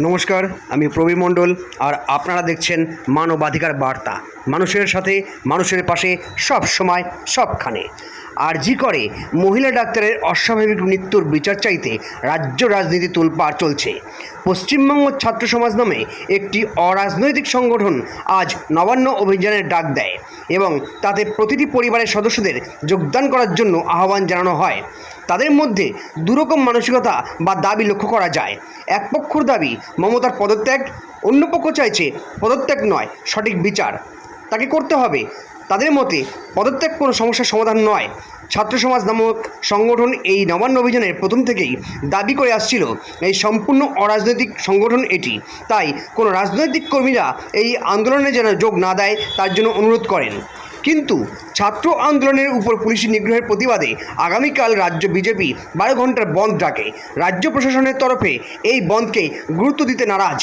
নমস্কার, আমি প্রবীর মণ্ডল আর আপনারা দেখছেন মানবাধিকার বার্তা। মানুষের সাথে, মানুষের পাশে, সব সময়, সবখানে। আর জি করে, মহিলা ডাক্তারের অস্বাভাবিক মৃত্যুর বিচার চাইতে রাজ্য রাজনীতি তোলপাড় চলছে। পশ্চিমবঙ্গ ছাত্র সমাজ নামে একটি অরাজনৈতিক সংগঠন আজ নবান্ন অভিযানের ডাক দেয় এবং তাতে প্রতিটি পরিবারের সদস্যদের যোগদান করার জন্য আহ্বান জানানো হয়। তাদের মধ্যে দুরকম মানসিকতা বা দাবি লক্ষ্য করা যায়। এক পক্ষর দাবি মমতার পদত্যাগ অন্য পক্ষ চাইছে পদত্যাগ নয়, সঠিক বিচার। তাকে করতে হবে। তাদের মতে পদত্যাগ কোনো সমস্যার সমাধান নয়। ছাত্র সমাজ নামক সংগঠন এই নবান্ন অভিযানের প্রথম থেকেই দাবি করে আসছিল, এই সম্পূর্ণ অরাজনৈতিক সংগঠন এটি। তাই কোনো রাজনৈতিক কর্মীরা এই আন্দোলনে যেন যোগ না দেয়, তার জন্য অনুরোধ করেন। কিন্তু ছাত্র আন্দোলনের উপর পুলিশি নিগ্রহের প্রতিবাদে আগামীকাল রাজ্য বিজেপি বারো ঘণ্টার বন্ধ ডাকে। রাজ্য প্রশাসনের তরফে এই বন্ধকে গুরুত্ব দিতে নারাজ।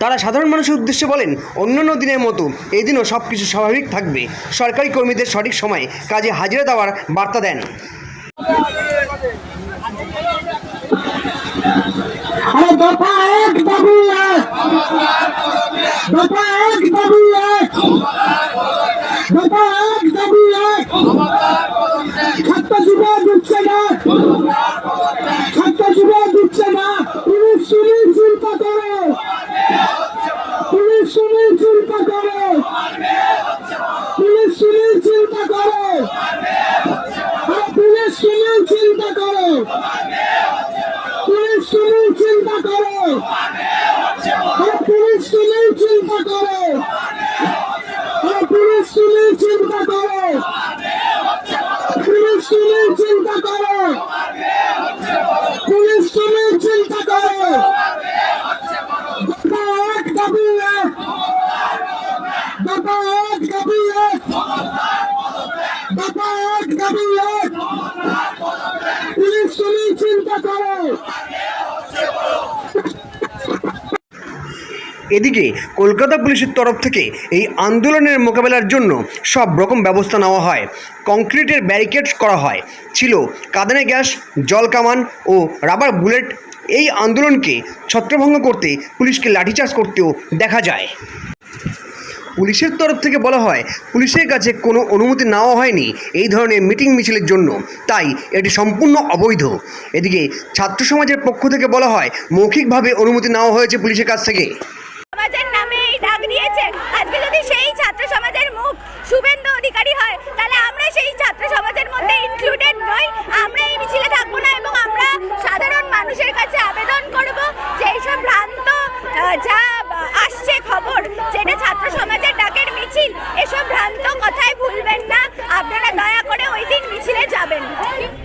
তারা সাধারণ মানুষের উদ্দেশ্যে বলেন, অন্যান্য দিনের মতো এদিনও সব কিছু স্বাভাবিক থাকবে। সরকারি কর্মীদের সঠিক সময়ে কাজে হাজিরা দেওয়ার বার্তা দেন। আরে দফা এক দাবি এক দফা এক দাবি এক এক দাবি এক ছাত্র না ছাত্র যুবক দিচ্ছে না পুলিশ সুনীল চিন্তা করো পুলিশ সুনীল চিন্তা করো পুলিশ সুনীল চিন্তা করো পুলিশ সুনীল চিন্তা করো পুলিশ সুনীল চিন্তা করো আরে পুলিশ সুনীল চিন্তা করো। পুলিশ সুনীল চিন্তা করো। পুলিশ সুনীল চিন্তা করো। পুলিশ সুনীল চিন্তা করো। দফা এক দাবি এক দফা এক দাবি এক দফা এক দাবি এক পুলিশ সুনীল চিন্তা করো। এদিকে কলকাতা পুলিশের তরফ থেকে এই আন্দোলনের মোকাবেলার জন্য সব রকম ব্যবস্থা নেওয়া হয়। কংক্রিটের ব্যারিকেড করা হয়। ছিল কাঁদানে গ্যাস, জল কামান ও রাবার বুলেট। এই আন্দোলনকে ছত্রভঙ্গ করতে পুলিশকে লাঠিচার্জ করতেও দেখা যায়। পুলিশের তরফ থেকে বলা হয়, পুলিশের কাছে কোনো অনুমতি নেওয়া হয়নি এই ধরনের মিটিং মিছিলের জন্য। তাই এটি সম্পূর্ণ অবৈধ। এদিকে ছাত্র সমাজের পক্ষ থেকে বলা হয়, মৌখিকভাবে অনুমতি নেওয়া হয়েছে পুলিশের কাছ থেকে সমাজের নামে এই ডাক দিয়েছে আজকে যদি সেই ছাত্র সমাজের মুখ শুভেন্দু অধিকারী হয় তাহলে আমরা সেই ছাত্র সমাজের মধ্যে ইনক্লুডেড আমরা এই মিছিলে থাকব না এবং আমরা সাধারণ মানুষের কাছে আবেদন করব যে এইসব ভ্রান্ত আহ, যা আহ, আসছে খবর যেটা ছাত্র সমাজের ডাকের মিছিল এসব ভ্রান্ত কথায় ভুলবেন না আপনারা দয়া করে ওই দিন মিছিলে যাবেন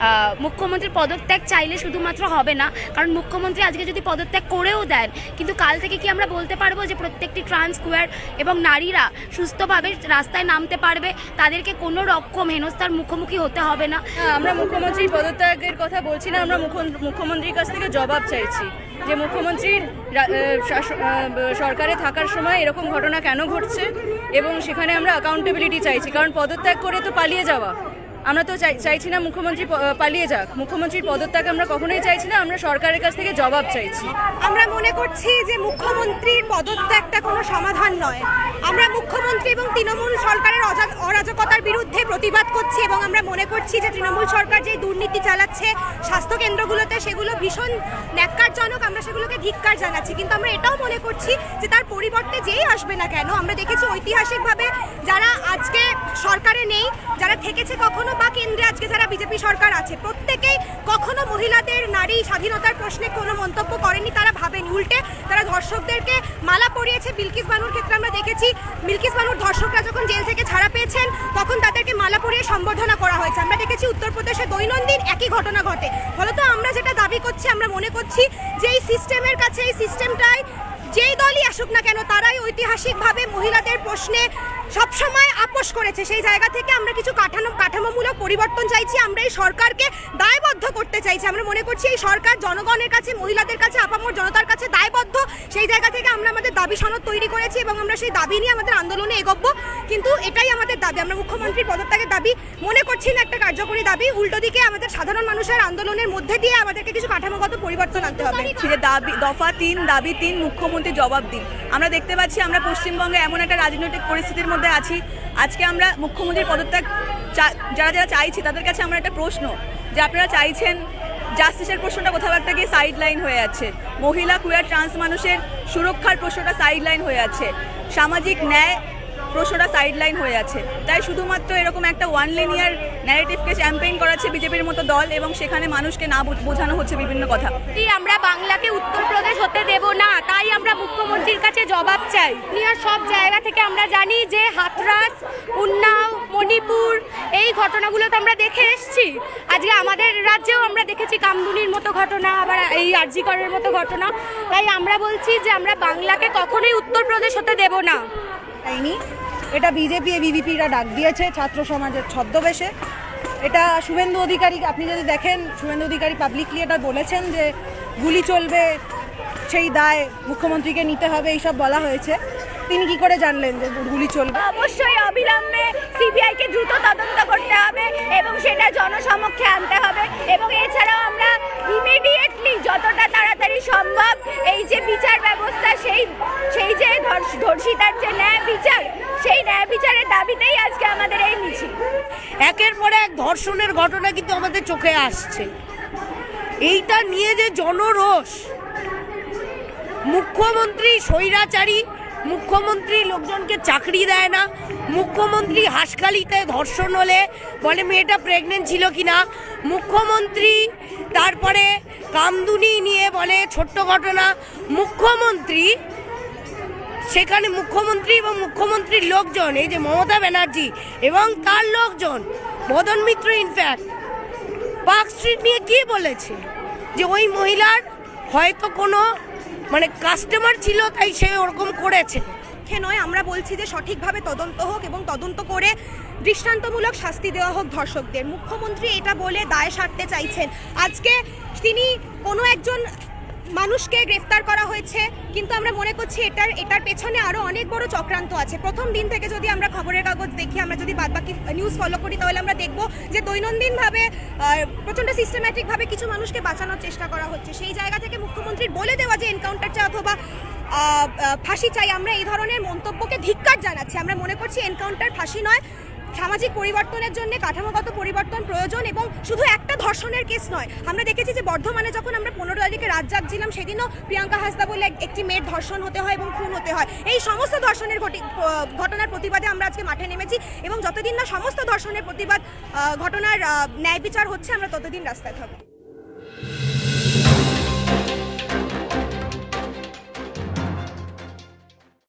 আহ, মুখ্যমন্ত্রীর পদত্যাগ চাইলে শুধুমাত্র হবে না। কারণ মুখ্যমন্ত্রী আজকে যদি পদত্যাগ করেও দেন কিন্তু কাল থেকে কি আমরা বলতে পারব যে প্রত্যেকটি ট্রান্স স্কোয়ার এবং নারীরা সুস্থভাবে রাস্তায় নামতে পারবে? তাদেরকে কোনো রকম হেনস্থার মুখোমুখি হতে হবে না। হ্যাঁ, আমরা মুখ্যমন্ত্রীর পদত্যাগের কথা বলছি না আমরা মুখ্য- মুখ্যমন্ত্রীর কাছ থেকে জবাব চাইছি যে মুখ্যমন্ত্রীর সরকারে থাকার সময় এরকম ঘটনা কেন ঘটছে? এবং সেখানে আমরা অ্যাকাউন্টেবিলিটি চাইছি কারণ পদত্যাগ করে তো পালিয়ে যাওয়া। আমরা তো চাই- চাইছি না মুখ্যমন্ত্রী পালিয়ে যাক। মুখ্যমন্ত্রীর পদত্যাগ আমরা কখনোই চাইছি না, আমরা সরকারের কাছ থেকে জবাব চাইছি। আমরা মনে করছি যে মুখ্যমন্ত্রীর পদত্যাগটা কোনো সমাধান নয়। আমরা মুখ্যমন্ত্রী এবং তৃণমূল সরকারের অরাজকতার বিরুদ্ধে প্রতিবাদ করছি এবং আমরা মনে করছি যে তৃণমূল সরকার যে দুর্নীতি চালাচ্ছে স্বাস্থ্য কেন্দ্রগুলোতে, সেগুলো ভীষণ ন্যাক্কারজনক, আমরা সেগুলোকে ধিক্কার জানাচ্ছি। কিন্তু আমরা এটাও মনে করছি যে তার পরিবর্তে যেই আসবে না কেন, আমরা দেখেছি ঐতিহাসিকভাবে যারা আজকে সরকারে নেই, যারা থেকেছে কখনো বা কেন্দ্রে আজকে যারা বিজেপি সরকার আছে, প্রত্যেকেই কখনো মহিলাদের নারী স্বাধীনতার প্রশ্নে কোনো মন্তব্য করেনি, তারা ভাবেনি। উল্টে তারা ধর্ষকদেরকে মালা পরিয়েছে বিলকিস বানুর ক্ষেত্রে আমরা দেখেছি, বিলকিস বানুর ধর্ষকরা যখন জেল থেকে ছাড়া পেয়েছেন, তখন তাদেরকে মালা পরিয়ে সম্বর্ধনা করা হয়েছে। আমরা দেখেছি উত্তরপ্রদেশে দৈনন্দিন একই ঘটনা ঘটে। ফলত আমরা যেটা দাবি করছি, আমরা মনে করছি যে এই সিস্টেমের কাছে, এই সিস্টেমটাই যেই দলই আসুক না কেন, তারাই ঐতিহাসিকভাবে মহিলাদের প্রশ্নে সবসময় আপোষ করেছে। সেই জায়গা থেকে আমরা কিছু কাঠামো, কাঠামোমূলক পরিবর্তন চাইছি, আমরা এই সরকারকে দায়বদ্ধ করতে চাইছি। আমরা মনে করছি এই সরকার জনগণের কাছে, মহিলাদের কাছে, আপামর জনতার কাছে দায়বদ্ধ। সেই জায়গা থেকে আমরা আমাদের দাবি সনদ তৈরি করেছি এবং আমরা সেই দাবি নিয়ে আমাদের আন্দোলনে এগোবো। কিন্তু এটাই আমাদের দাবি। আমরা মুখ্যমন্ত্রীর পদত্যাগের দাবি মনে করছি না, একটা কার্যকরী দাবি। উল্টো দিকে আমাদের সাধারণ মানুষের আন্দোলনের মধ্যে দিয়ে আমাদেরকে কিছু কাঠামোগত পরিবর্তন আনতে হবে। দাবি, দফা তিন, দাবি তিন, মুখ্যমন্ত্রী জবাব দিন। আমরা দেখতে পাচ্ছি আমরা পশ্চিমবঙ্গে এমন একটা রাজনৈতিক পরিস্থিতির মধ্যে আছি। আজকে আমরা মুখ্যমন্ত্রীর পদত্যাগ যারা যারা চাইছি, তাদের কাছে আমার একটা প্রশ্ন। যে আপনারা চাইছেন জাস্টিসের প্রশ্নটা কোথাও একটা গিয়ে সাইড লাইন হয়ে যাচ্ছে। মহিলা কুয়ার ট্রান্স মানুষের সুরক্ষার প্রশ্নটা সাইড লাইন হয়ে যাচ্ছে। সামাজিক ন্যায় প্রশ্নটা সাইড লাইন হয়ে আছে। তাই শুধুমাত্র এরকম একটা ওয়ান লিনিয়ার ন্যারেটিভকে চ্যাম্পেইন করাচ্ছে বিজেপির মতো দল এবং সেখানে মানুষকে না বোঝ- বোঝানো হচ্ছে বিভিন্ন কথা। আমরা বাংলাকে উত্তরপ্রদেশ হতে দেব না? তাই আমরা মুখ্যমন্ত্রীর কাছে জবাব চাই। দুনিয়ার সব জায়গা থেকে আমরা জানি যে হাতরাস, উন্নাও, মণিপুর, এই ঘটনাগুলো তো আমরা দেখে এসেছি। আজকে আমাদের রাজ্যেও আমরা দেখেছি কামদুনির মতো ঘটনা, আবার এই আরজিকরের মতো ঘটনা। তাই আমরা বলছি যে আমরা বাংলাকে কখনোই উত্তরপ্রদেশ হতে দেব না। হয়নি। এটা বিজেপি বিভিপিরা ডাক দিয়েছে ছাত্র সমাজের ছদ্মবেশে। এটা শুভেন্দু অধিকারী, আপনি যদি দেখেন, শুভেন্দু অধিকারী পাবলিকলি এটা বলেছেন যে গুলি চলবে, সেই দায় মুখ্যমন্ত্রীকে নিতে হবে, এইসব বলা হয়েছে। তিনি কি করে জানলেন যে গুলি চলবে? অবশ্যই অবিলম্বে সিবিআই কে দ্রুত তদন্ত করতে হবে এবং সেটা জনসমক্ষে আনতে হবে। এবং এছাড়াও আমরা ইমিডিয়েটলি যতটা তাড়াতাড়ি সম্ভব এই যে বিচার ব্যবস্থা, সেই সেই যে ধর্ষ- ধর্ষিতার যে ন্যায় বিচার সেই ন্যায় বিচারের দাবিতেই আজকে আমাদের এই মিছিল। একের পর এক ধর্ষণের ঘটনা কিন্তু আমাদের চোখে আসছে। এইটা নিয়ে যে জনরোষ। মুখ্যমন্ত্রী স্বৈরাচারী, মুখ্যমন্ত্রী লোকজনকে চাকরি দেয় না, মুখ্যমন্ত্রী হাসখালিতে ধর্ষণ হলে বলে, মেয়েটা প্রেগনেন্ট ছিল কিনা? মুখ্যমন্ত্রী তারপরে কামদুনি নিয়ে বলে, ছোট্ট ঘটনা। মুখ্যমন্ত্রী সেখানে মুখ্যমন্ত্রী এবং মুখ্যমন্ত্রীর লোকজন, এই যে মমতা ব্যানার্জি এবং তার লোকজন, Madan Mitra in fact Park Street নিয়ে কি বলেছে? যে ওই মহিলার হয়তো কোনো মানে কাস্টমার ছিল, তাই সে ওরকম করেছে। নয়, আমরা বলছি যে সঠিকভাবে তদন্ত হোক এবং তদন্ত করে দৃষ্টান্তমূলক শাস্তি দেওয়া হোক ধর্ষকদের। মুখ্যমন্ত্রী এটা বলে দায় সারতে চাইছেন। আজকে তিনি কোনো একজন মানুষকে গ্রেফতার করা হয়েছে, কিন্তু আমরা মনে করছি এটার এটার পেছনে আরও অনেক বড় চক্রান্ত আছে। প্রথম দিন থেকে যদি আমরা খবরের কাগজ দেখি, আমরা যদি বাদবাকি নিউজ ফলো করি, তাহলে আমরা দেখব যে দৈনন্দিনভাবে প্রচণ্ড সিস্টেম্যাটিকভাবে কিছু মানুষকে বাঁচানোর চেষ্টা করা হচ্ছে। সেই জায়গা থেকে মুখ্যমন্ত্রীর বলে দেওয়া যে এনকাউন্টার চাই অথবা ফাঁসি চাই, আমরা এই ধরনের মন্তব্যকে ধিক্কার জানাচ্ছি। আমরা মনে করছি এনকাউন্টার ফাঁসি নয় সামাজিক পরিবর্তনের জন্য কাঠামোগত পরিবর্তন প্রয়োজন এবং শুধু একটা ধর্ষণের কেস নয়। আমরা দেখেছি যে বর্ধমানে যখন আমরা পনেরো তারিখে রাত জাগছিলাম, সেদিনও প্রিয়াঙ্কা হাসদা বলে একটি মেয়ের ধর্ষণ হতে হয় এবং খুন হতে হয়। এই সমস্ত ধর্ষণের ঘটি- ঘটনার প্রতিবাদে আমরা আজকে মাঠে নেমেছি এবং যতদিন না সমস্ত ধর্ষণের প্রতিবাদ ঘটনার ন্যায় বিচার হচ্ছে, আমরা ততদিন রাস্তায় থাকব।